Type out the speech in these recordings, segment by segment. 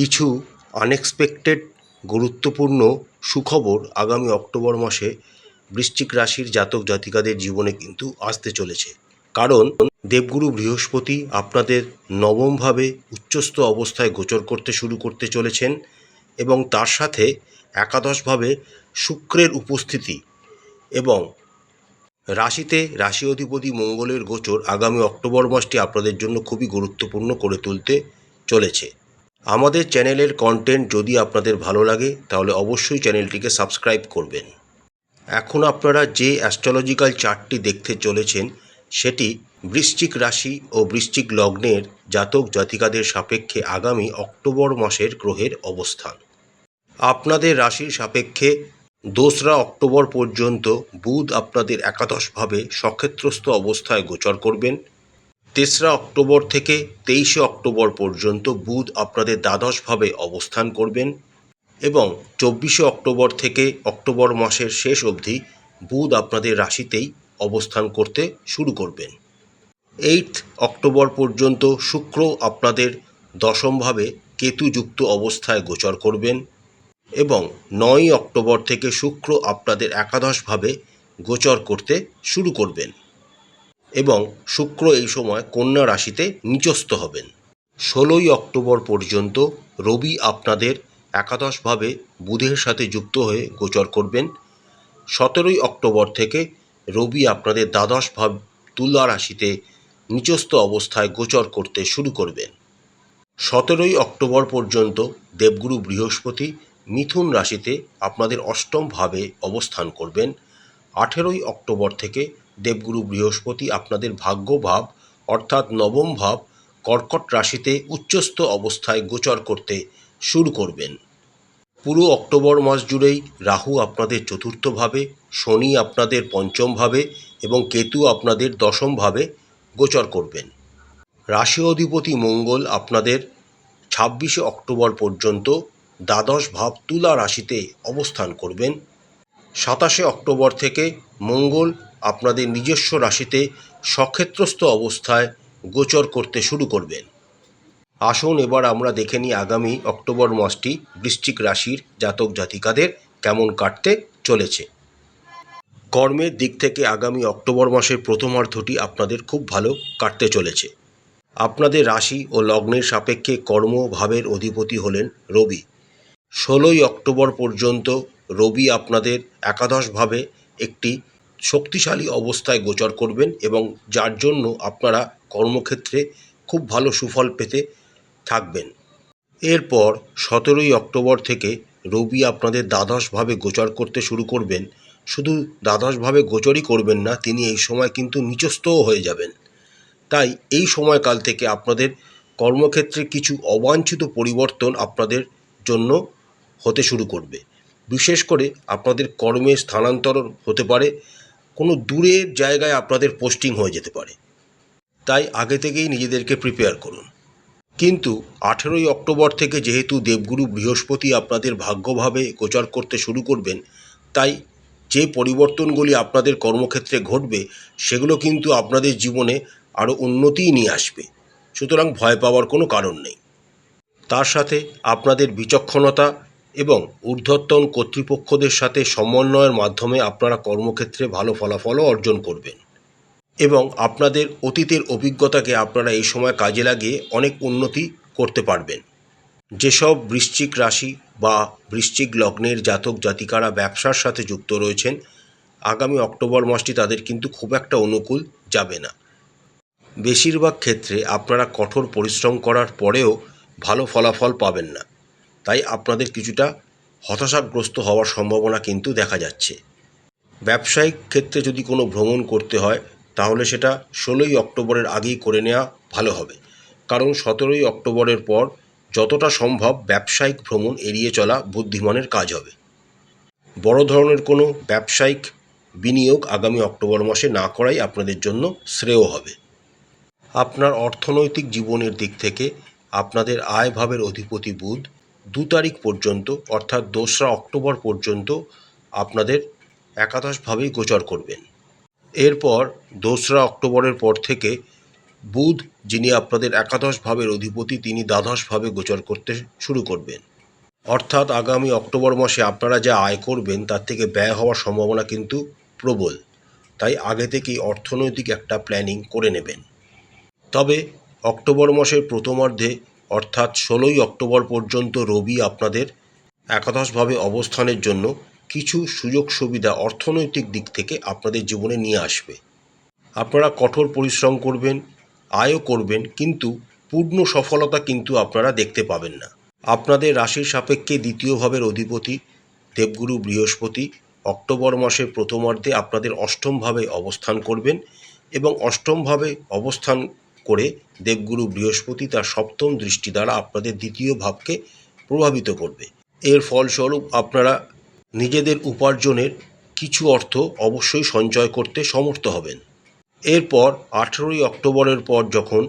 কিছু আনএক্সপেক্টেড গুরুত্বপূর্ণ সুখবর আগামী অক্টোবর মাসে বৃশ্চিক রাশির জাতক জাতিকাদের জীবনে কিন্তু আসতে চলেছে। কারণ দেবগুরু বৃহস্পতি আপনাদের নবমভাবে উচ্চস্থ অবস্থায় গোচর করতে শুরু করতে চলেছেন এবং তার সাথে একাদশভাবে শুক্রের উপস্থিতি এবং রাশিতে রাশি অধিপতি মঙ্গলের গোচর আগামী অক্টোবর মাসটি আপনাদের জন্য খুবই গুরুত্বপূর্ণ করে তুলতে চলেছে। আমাদের চ্যানেলের কন্টেন্ট যদি আপনাদের ভালো লাগে, তাহলে অবশ্যই চ্যানেলটিকে সাবস্ক্রাইব করবেন। এখন আপনারা যে অ্যাস্ট্রোলজিক্যাল চার্টটি দেখতে চলেছেন, সেটি বৃশ্চিক রাশি ও বৃশ্চিক লগ্নের জাতক জাতিকাদের সাপেক্ষে আগামী অক্টোবর মাসের গ্রহের অবস্থান। আপনাদের রাশির সাপেক্ষে দোসরা অক্টোবর পর্যন্ত বুধ আপনাদের একাদশভাবে সক্ষেত্রস্থ অবস্থায় গোচর করবেন। তেসরা অক্টোবর থেকে তেইশে অক্টোবর পর্যন্ত বুধ আপনাদের দ্বাদশভাবে অবস্থান করবেন এবং চব্বিশে অক্টোবর থেকে অক্টোবর মাসের শেষ অবধি বুধ আপনাদের রাশিতেই অবস্থান করতে শুরু করবেন। এইট অক্টোবর পর্যন্ত শুক্র আপনাদের দশমভাবে কেতুযুক্ত অবস্থায় গোচর করবেন এবং নয়ই অক্টোবর থেকে শুক্র আপনাদের একাদশভাবে গোচর করতে শুরু করবেন। এবং শুক্র এই সময় কন্যা রাশিতে নিচস্থ হবেন। ষোলোই অক্টোবর পর্যন্ত রবি আপনাদের একাদশভাবে বুধের সাথে যুক্ত হয়ে গোচর করবেন। সতেরোই অক্টোবর থেকে রবি আপনাদের দ্বাদশ ভাব তুলা রাশিতে নিচস্থ অবস্থায় গোচর করতে শুরু করবেন। সতেরোই অক্টোবর পর্যন্ত দেবগুরু বৃহস্পতি মিথুন রাশিতে আপনাদের অষ্টম ভাবে অবস্থান করবেন। আঠেরোই অক্টোবর থেকে দেবগুরু বৃহস্পতি আপনাদের ভাগ্যভাব, অর্থাৎ নবম ভাব, কর্কট রাশিতে উচ্চস্থ অবস্থায় গোচর করতে শুরু করবেন। পুরো অক্টোবর মাস জুড়েই রাহু আপনাদের চতুর্থভাবে শনি আপনাদের পঞ্চমভাবে এবং কেতু আপনাদের দশমভাবে গোচর করবেন। রাশি অধিপতি মঙ্গল আপনাদের ছাব্বিশে অক্টোবর পর্যন্ত দ্বাদশ ভাব তুলা রাশিতে অবস্থান করবেন। সাতাশে অক্টোবর থেকে মঙ্গল আপনাদের নিজস্ব রাশিতে সক্ষেত্রস্থ অবস্থায় গোচর করতে শুরু করবেন। আসুন এবার আমরা দেখে নিই আগামী অক্টোবর মাসটি বৃশ্চিক রাশির জাতক জাতিকাদের কেমন কাটতে চলেছে। কর্মের দিক থেকে আগামী অক্টোবর মাসের প্রথমার্ধটি আপনাদের খুব ভালো কাটতে চলেছে। আপনাদের রাশি ও লগ্নের সাপেক্ষে কর্মভাবের অধিপতি হলেন রবি। ষোলোই অক্টোবর পর্যন্ত রবি আপনাদের একাদশভাবে একটি শক্তিশালী অবস্থায় গোচর করবেন এবং যার জন্য আপনারা কর্মক্ষেত্রে খুব ভালো সুফল পেতে থাকবেন। এরপর সতেরোই অক্টোবর থেকে রবি আপনাদের দ্বাদশভাবে গোচর করতে শুরু করবেন। শুধু দ্বাদশভাবে গোচরই করবেন না, তিনি এই সময় কিন্তু নিচস্থও হয়ে যাবেন। তাই এই সময়কাল থেকে আপনাদের কর্মক্ষেত্রে কিছু অবাঞ্ছিত পরিবর্তন আপনাদের জন্য হতে শুরু করবে। বিশেষ করে আপনাদের কর্মে স্থানান্তর হতে পারে। কোনো দূরের জায়গায় আপনাদের পোস্টিং হয়ে যেতে পারে। তাই আগে থেকেই নিজেদেরকে প্রিপেয়ার করুন। কিন্তু আঠেরোই অক্টোবর থেকে যেহেতু দেবগুরু বৃহস্পতি আপনাদের ভাগ্যভাবে গোচর করতে শুরু করবেন, তাই যে পরিবর্তনগুলি আপনাদের কর্মক্ষেত্রে ঘটবে, সেগুলো কিন্তু আপনাদের জীবনে আরও উন্নতিই নিয়ে আসবে। সুতরাং ভয় পাওয়ার কোনো কারণ নেই। তার সাথে আপনাদের বিচক্ষণতা এবং ঊর্ধ্বতন কর্তৃপক্ষদের সাথে সমন্বয়ের মাধ্যমে আপনারা কর্মক্ষেত্রে ভালো ফলাফলও অর্জন করবেন। এবং আপনাদের অতীতের অভিজ্ঞতাকে আপনারা এই সময় কাজে লাগিয়ে অনেক উন্নতি করতে পারবেন। যেসব বৃশ্চিক রাশি বা বৃশ্চিক লগ্নের জাতক জাতিকারা ব্যবসার সাথে যুক্ত রয়েছেন, আগামী অক্টোবর মাসটি তাদের কিন্তু খুব একটা অনুকূল যাবে না। বেশিরভাগ ক্ষেত্রে আপনারা কঠোর পরিশ্রম করার পরেও ভালো ফলাফল পাবেন না। তাই আপনাদের কিছুটা হতাশাগ্রস্ত হওয়ার সম্ভাবনা কিন্তু দেখা যাচ্ছে। ব্যবসায়িক ক্ষেত্রে যদি কোনো ভ্রমণ করতে হয়, তাহলে সেটা ষোলোই অক্টোবরের আগেই করে নেওয়া ভালো হবে। কারণ সতেরোই অক্টোবরের পর যতটা সম্ভব ব্যবসায়িক ভ্রমণ এড়িয়ে চলা বুদ্ধিমানের কাজ হবে। বড় ধরনের কোনো ব্যবসায়িক বিনিয়োগ আগামী অক্টোবর মাসে না করাই আপনাদের জন্য শ্রেয় হবে। আপনার অর্থনৈতিক জীবনের দিক থেকে আপনাদের আয় ভাবের অধিপতি বুধ দু তারিখ পর্যন্ত, অর্থাৎ দোসরা অক্টোবর পর্যন্ত আপনাদের একাদশভাবেই গোচর করবেন। এরপর দোসরা অক্টোবরের পর থেকে বুধ, যিনি আপনাদের একাদশ ভাবের অধিপতি, তিনি দ্বাদশ ভাবে গোচর করতে শুরু করবেন। অর্থাৎ আগামী অক্টোবর মাসে আপনারা যা আয় করবেন, তার থেকে ব্যয় হওয়ার সম্ভাবনা কিন্তু প্রবল। তাই আগে থেকেই অর্থনৈতিক একটা প্ল্যানিং করে নেবেন। তবে অক্টোবর মাসের প্রথমার্ধে অর্থাৎ ষোলোই অক্টোবর পর্যন্ত রবি আপনাদের একাদশভাবে অবস্থানের জন্য কিছু সুযোগ সুবিধা অর্থনৈতিক দিক থেকে আপনাদের জীবনে নিয়ে আসবে। আপনারা কঠোর পরিশ্রম করবেন, আয়ও করবেন, কিন্তু পূর্ণ সফলতা কিন্তু আপনারা দেখতে পাবেন না। আপনাদের রাশির সাপেক্ষে দ্বিতীয় ভাবের অধিপতি দেবগুরু বৃহস্পতি অক্টোবর মাসের প্রথমার্ধে আপনাদের অষ্টমভাবে অবস্থান করবেন এবং অষ্টমভাবে অবস্থান করে দেবগুরু বৃহস্পতি তার সপ্তম দৃষ্টি দ্বারা আপনাদের দ্বিতীয় ভাবকে প্রভাবিত করবে। এর ফলস্বরূপ আপনারা নিজেদের উপার্জনের কিছু অর্থ অবশ্যই সঞ্চয় করতে সমর্থ হবেন। এরপর আঠেরোই অক্টোবরের পর যখন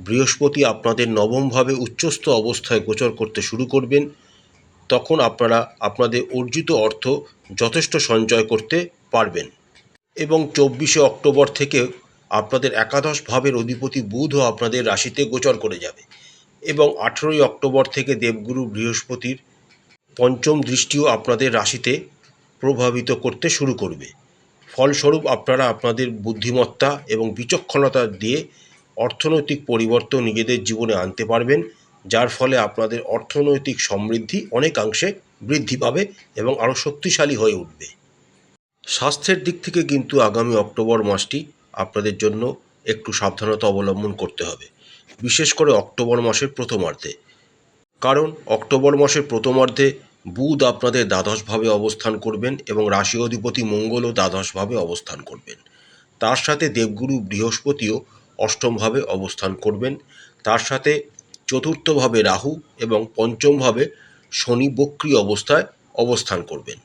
বৃহস্পতি আপনাদের নবমভাবে উচ্চস্থ অবস্থায় গোচর করতে শুরু করবেন, তখন আপনারা আপনাদের অর্জিত অর্থ যথেষ্ট সঞ্চয় করতে পারবেন। এবং চব্বিশে অক্টোবর থেকে আপনাদের একাদশ ভাবের অধিপতি বুধও আপনাদের রাশিতে গোচর করে যাবে এবং আঠেরোই অক্টোবর থেকে দেবগুরু বৃহস্পতির পঞ্চম দৃষ্টিও আপনাদের রাশিতে প্রভাবিত করতে শুরু করবে। ফলস্বরূপ আপনারা আপনাদের বুদ্ধিমত্তা এবং বিচক্ষণতা দিয়ে অর্থনৈতিক পরিবর্তন নিজেদের জীবনে আনতে পারবেন, যার ফলে আপনাদের অর্থনৈতিক সমৃদ্ধি অনেকাংশে বৃদ্ধি পাবে এবং আরও শক্তিশালী হয়ে উঠবে। স্বাস্থ্যের দিক থেকে কিন্তু আগামী অক্টোবর মাসটি আপনাদের জন্য একটু সাবধানতা অবলম্বন করতে হবে, বিশেষ করে অক্টোবর মাসের প্রথমার্ধে। কারণ অক্টোবর মাসের প্রথমার্ধে বুধ আপনাদের দ্বাদশভাবে অবস্থান করবেন এবং রাশি অধিপতি মঙ্গলও দ্বাদশভাবে অবস্থান করবেন। তার সাথে দেবগুরু বৃহস্পতিও অষ্টমভাবে অবস্থান করবেন। তার সাথে চতুর্থভাবে রাহু এবং পঞ্চমভাবে শনি বক্রী অবস্থায় অবস্থান করবেন।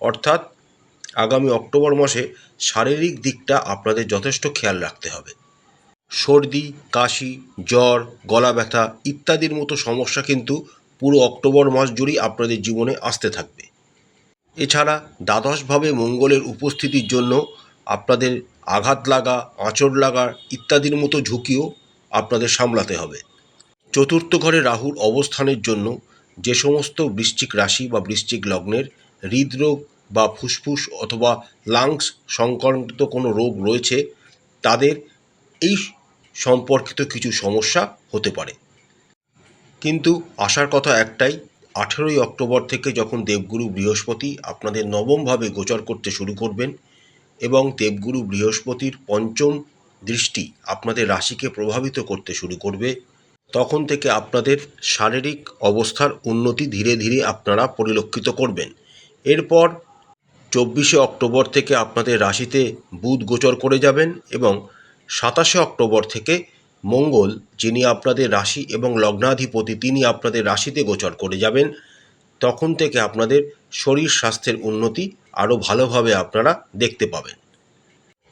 অর্থাৎ আগামী অক্টোবর মাসে শারীরিক দিকটা আপনাদের যথেষ্ট খেয়াল রাখতে হবে। সর্দি, কাশি, জ্বর, গলা ব্যথা ইত্যাদির মতো সমস্যা কিন্তু পুরো অক্টোবর মাস জুড়েই আপনাদের জীবনে আসতে থাকবে। এছাড়া দ্বাদশভাবে মঙ্গলের উপস্থিতির জন্য আপনাদের আঘাত লাগা, আঁচড় লাগা ইত্যাদির মতো ঝুঁকিও আপনাদের সামলাতে হবে। চতুর্থ ঘরে রাহুর অবস্থানের জন্য যে সমস্ত বৃশ্চিক রাশি বা বৃশ্চিক লগ্নের হৃদরোগ বা ফুসফুস অথবা লাংস সংক্রান্ত কোনো রোগ রয়েছে, তাদের এই সম্পর্কিত কিছু সমস্যা হতে পারে। কিন্তু আসার কথা একটাই, আঠেরোই অক্টোবর থেকে যখন দেবগুরু বৃহস্পতি আপনাদের নবমভাবে গোচর করতে শুরু করবেন এবং দেবগুরু বৃহস্পতির পঞ্চম দৃষ্টি আপনাদের রাশিকে প্রভাবিত করতে শুরু করবে, তখন থেকে আপনাদের শারীরিক অবস্থার উন্নতি ধীরে ধীরে আপনারা পরিলক্ষিত করবেন। এরপর চব্বিশে অক্টোবর থেকে আপনাদের রাশিতে বুধ গোচর করে যাবেন এবং সাতাশে অক্টোবর থেকে মঙ্গল, যিনি আপনাদের রাশি এবং লগ্নাধিপতি, তিনি আপনাদের রাশিতে গোচর করে যাবেন। তখন থেকে আপনাদের শরীর স্বাস্থ্যের উন্নতি আরও ভালোভাবে আপনারা দেখতে পাবেন।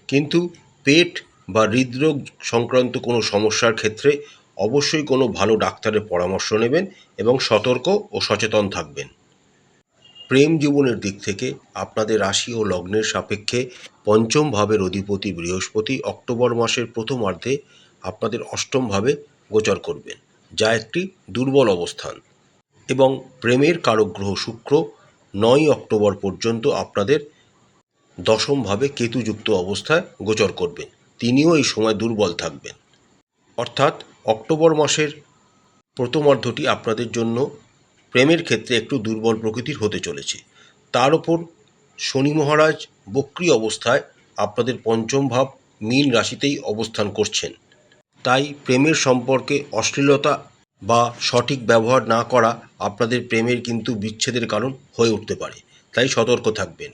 কিন্তু পেট বা হৃদরোগ সংক্রান্ত কোনো সমস্যার ক্ষেত্রে অবশ্যই কোনো ভালো ডাক্তারের পরামর্শ নেবেন এবং সতর্ক ও সচেতন থাকবেন। প্রেম জীবনের দিক থেকে আপনাদের রাশি ও লগ্নের সাপেক্ষে পঞ্চম ভাবের অধিপতি বৃহস্পতি অক্টোবর মাসের প্রথমার্ধে আপনাদের অষ্টমভাবে গোচর করবেন, যা একটি দুর্বল অবস্থান। এবং প্রেমের কারক গ্রহ শুক্র নয় অক্টোবর পর্যন্ত আপনাদের দশমভাবে কেতুযুক্ত অবস্থায় গোচর করবেন, তিনিও এই সময় দুর্বল থাকবেন। অর্থাৎ অক্টোবর মাসের প্রথমার্ধটি আপনাদের জন্য প্রেমের ক্ষেত্রে একটু দুর্বল প্রকৃতির হতে চলেছে। তার ওপর শনি মহারাজ বক্রি অবস্থায় আপনাদের পঞ্চম ভাব মীন রাশিতেই অবস্থান করছেন। তাই প্রেমের সম্পর্কে অশ্লীলতা বা সঠিক ব্যবহার না করা আপনাদের প্রেমের কিন্তু বিচ্ছেদের কারণ হয়ে উঠতে পারে। তাই সতর্ক থাকবেন।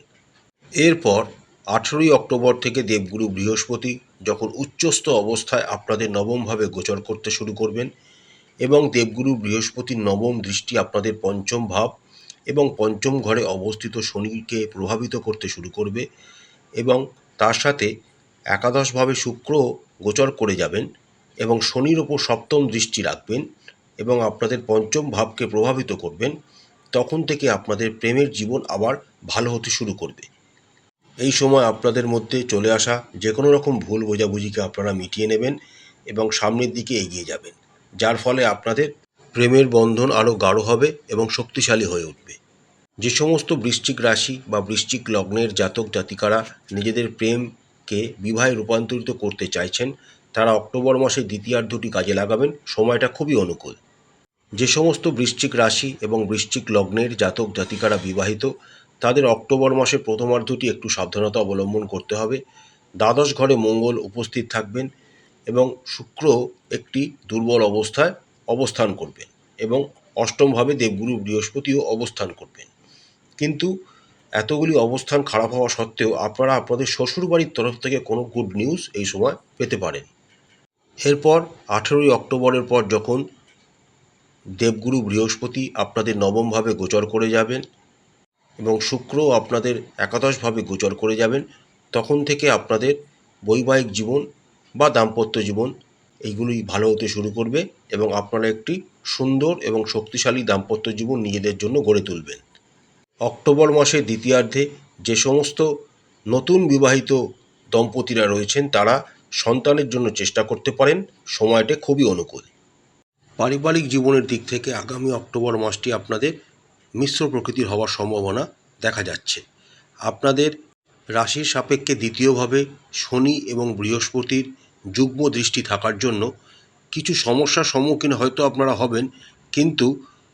এরপর আঠেরোই অক্টোবর থেকে দেবগুরু বৃহস্পতি যখন উচ্চস্থ অবস্থায় আপনাদের নবমভাবে গোচর করতে শুরু করবেন এবং দেবগুরু বৃহস্পতির নবম দৃষ্টি আপনাদের পঞ্চম ভাব এবং পঞ্চম ঘরে অবস্থিত শনিকে প্রভাবিত করতে শুরু করবে এবং তার সাথে একাদশভাবে শুক্র গোচর করে যাবেন এবং শনির ওপর সপ্তম দৃষ্টি রাখবেন এবং আপনাদের পঞ্চম ভাবকে প্রভাবিত করবেন, তখন থেকে আপনাদের প্রেমের জীবন আবার ভালো হতে শুরু করবে। এই সময় আপনাদের মধ্যে চলে আসা যে কোনো রকম ভুল বোঝাবুঝিকে আপনারা মিটিয়ে নেবেন এবং সামনের দিকে এগিয়ে যাবেন। যার ফলে আপনাদের প্রেমের বন্ধন আরও গাঢ় হবে এবং শক্তিশালী হয়ে উঠবে। যে সমস্ত বৃশ্চিক রাশি বা বৃশ্চিক লগ্নের জাতক জাতিকারা নিজেদের প্রেমকে বিবাহে রূপান্তরিত করতে চাইছেন, তারা অক্টোবর মাসের দ্বিতীয়ার্ধটি কাজে লাগাবেন। সময়টা খুবই অনুকূল। যে সমস্ত বৃশ্চিক রাশি এবং বৃশ্চিক লগ্নের জাতক জাতিকারা বিবাহিত, তাদের অক্টোবর মাসের প্রথমার্ধটি একটু সাবধানতা অবলম্বন করতে হবে। দ্বাদশ ঘরে মঙ্গল উপস্থিত থাকবেন এবং শুক্র একটি দুর্বল অবস্থায় অবস্থান করবেন এবং অষ্টমভাবে দেবগুরু বৃহস্পতিও অবস্থান করবেন। কিন্তু এতগুলি অবস্থান খারাপ হওয়া সত্ত্বেও আপনারা আপনাদের শ্বশুরবাড়ির তরফ থেকে কোনো গুড নিউজ এই সময় পেতে পারেন। এরপর আঠেরোই অক্টোবরের পর যখন দেবগুরু বৃহস্পতি আপনাদের নবমভাবে গোচর করে যাবেন এবং শুক্র আপনাদের একাদশভাবে গোচর করে যাবেন, তখন থেকে আপনাদের বৈবাহিক জীবন বা দাম্পত্য জীবন এইগুলি ভালো হতে শুরু করবে এবং আপনারা একটি সুন্দর এবং শক্তিশালী দাম্পত্য জীবন নিজেদের জন্য গড়ে তুলবেন। অক্টোবর মাসের দ্বিতীয়ার্ধে যে সমস্ত নতুন বিবাহিত দম্পতিরা রয়েছেন, তারা সন্তানের জন্য চেষ্টা করতে পারেন, সময়টা খুবই অনুকূল। পারিবারিক জীবনের দিক থেকে আগামী অক্টোবর মাসটি আপনাদের মিশ্র প্রকৃতির হওয়ার সম্ভাবনা দেখা যাচ্ছে। আপনাদের রাশির সাপেক্ষে দ্বিতীয়ভাবে শনি এবং বৃহস্পতির যুগ্ম দৃষ্টি থাকার জন্য কিছু সমস্যার সম্মুখীন হয়তো আপনারা হবেন, কিন্তু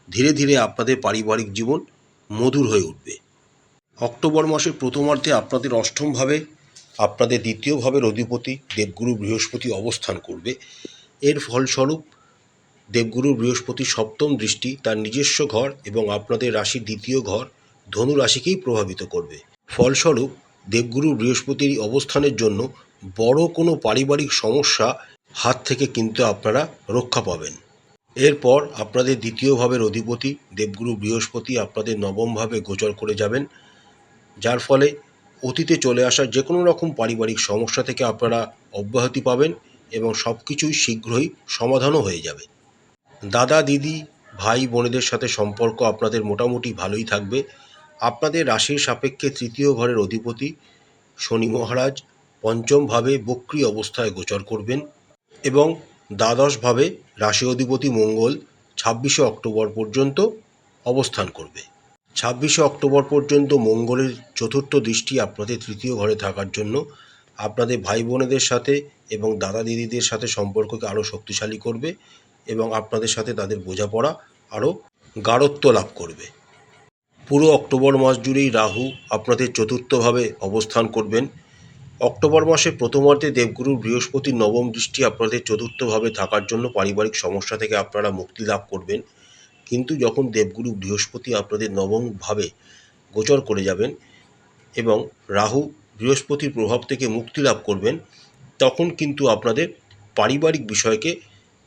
ধীরে ধীরে আপনাদের পারিবারিক জীবন মধুর হয়ে উঠবে। অক্টোবর মাসের প্রথমার্ধে আপনাদের অষ্টমভাবে আপনাদের দ্বিতীয়ভাবে অধিপতি দেবগুরু বৃহস্পতি অবস্থান করবে। এর ফলস্বরূপ দেবগুরু বৃহস্পতি সপ্তম দৃষ্টি তার নিজস্ব ঘর এবং আপনাদের রাশির দ্বিতীয় ঘর ধনু রাশিকেই প্রভাবিত করবে। ফলস্বরূপ দেবগুরু বৃহস্পতির অবস্থানের জন্য বড় কোনো পারিবারিক সমস্যা হাত থেকে কিন্তু আপনারা রক্ষা পাবেন। এরপর আপনাদের দ্বিতীয় ভাবের অধিপতি দেবগুরু বৃহস্পতি আপনাদের নবমভাবে গোচর করে যাবেন। যার ফলে অতীতে চলে আসা যে কোনো রকম পারিবারিক সমস্যা থেকে আপনারা অব্যাহতি পাবেন এবং সব কিছুই শীঘ্রই সমাধানও হয়ে যাবে। দাদা, দিদি, ভাই, বোনেদের সাথে সম্পর্ক আপনাদের মোটামুটি ভালোই থাকবে। আপনাদের রাশির সাপেক্ষে তৃতীয় ঘরের অধিপতি শনি মহারাজ পঞ্চমভাবে বক্রি অবস্থায় গোচর করবেন এবং দ্বাদশভাবে রাশি অধিপতি মঙ্গল ছাব্বিশে অক্টোবর পর্যন্ত অবস্থান করবে। ছাব্বিশে অক্টোবর পর্যন্ত মঙ্গলের চতুর্থ দৃষ্টি আপনাদের তৃতীয় ঘরে থাকার জন্য আপনাদের ভাই বোনেদের সাথে এবং দাদা দিদিদের সাথে সম্পর্ককে আরও শক্তিশালী করবে এবং আপনাদের সাথে তাদের বোঝাপড়া আরও গাঢ়ত্ব লাভ করবে। পুরো অক্টোবর মাস জুড়েই রাহু আপনাদের চতুর্থভাবে অবস্থান করবেন। অক্টোবর মাসে প্রথমার্ধে দেবগুরু বৃহস্পতির নবম দৃষ্টি আপনাদের চতুর্থভাবে থাকার জন্য পারিবারিক সমস্যা থেকে আপনারা মুক্তি লাভ করবেন। কিন্তু যখন দেবগুরু বৃহস্পতি আপনাদের নবমভাবে গোচর করে যাবেন এবং রাহু বৃহস্পতির প্রভাব থেকে মুক্তি লাভ করবেন, তখন কিন্তু আপনাদের পারিবারিক বিষয়কে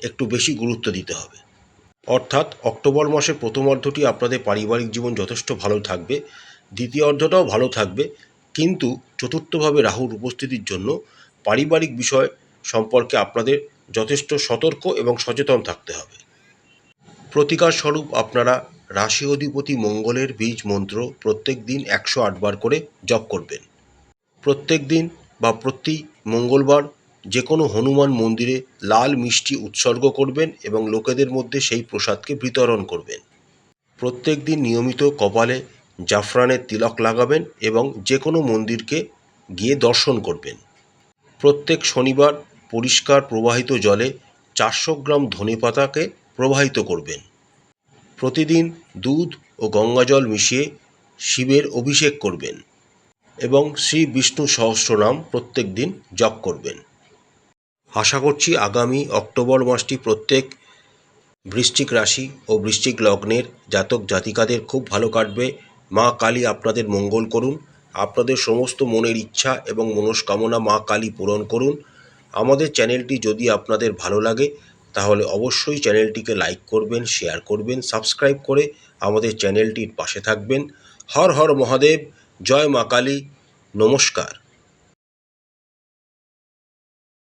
একটু বেশি গুরুত্ব দিতে হবে। অর্থাৎ অক্টোবর মাসের প্রথম অর্ধটি আপনাদের পারিবারিক জীবন যথেষ্ট ভালো থাকবে, দ্বিতীয় অর্ধটাও ভালো থাকবে, কিন্তু চতুর্থভাবে রাহুর উপস্থিতির জন্য পারিবারিক বিষয় সম্পর্কে আপনাদের যথেষ্ট সতর্ক এবং সচেতন থাকতে হবে। প্রতিকার স্বরূপ আপনারা রাশি অধিপতি মঙ্গলের বীজ মন্ত্র প্রত্যেক দিন একশো আটবার করে জপ করবেন। প্রত্যেক দিন বা প্রতি মঙ্গলবার যে কোনো হনুমান মন্দিরে লাল মিষ্টি উৎসর্গ করবেন এবং লোকেদের মধ্যে সেই প্রসাদকে বিতরণ করবেন। প্রত্যেক দিন নিয়মিত কপালে জাফরানের তিলক লাগাবেন এবং যে কোনো মন্দিরকে গিয়ে দর্শন করবেন। প্রত্যেক শনিবার পরিষ্কার প্রবাহিত জলে চারশো গ্রাম ধনেপাতাকে প্রবাহিত করবেন। প্রতিদিন দুধ ও গঙ্গাজল মিশিয়ে শিবের অভিষেক করবেন এবং শ্রী বিষ্ণু সহস্রনাম প্রত্যেক দিন জপ করবেন। আশা করছি আগামী অক্টোবর মাসটি প্রত্যেক বৃশ্চিক রাশি ও বৃশ্চিক লগ্নের জাতক জাতিকাদের খুব ভালো কাটবে। মা কালী আপনাদের মঙ্গল করুন। আপনাদের সমস্ত মনের ইচ্ছা এবং মনস্কামনা মা কালী পূরণ করুন। আমাদের চ্যানেলটি যদি আপনাদের ভালো লাগে, তাহলে অবশ্যই চ্যানেলটিকে লাইক করবেন, শেয়ার করবেন, সাবস্ক্রাইব করে আমাদের চ্যানেলটির পাশে থাকবেন। হর হর মহাদেব, জয় মা কালী। নমস্কার।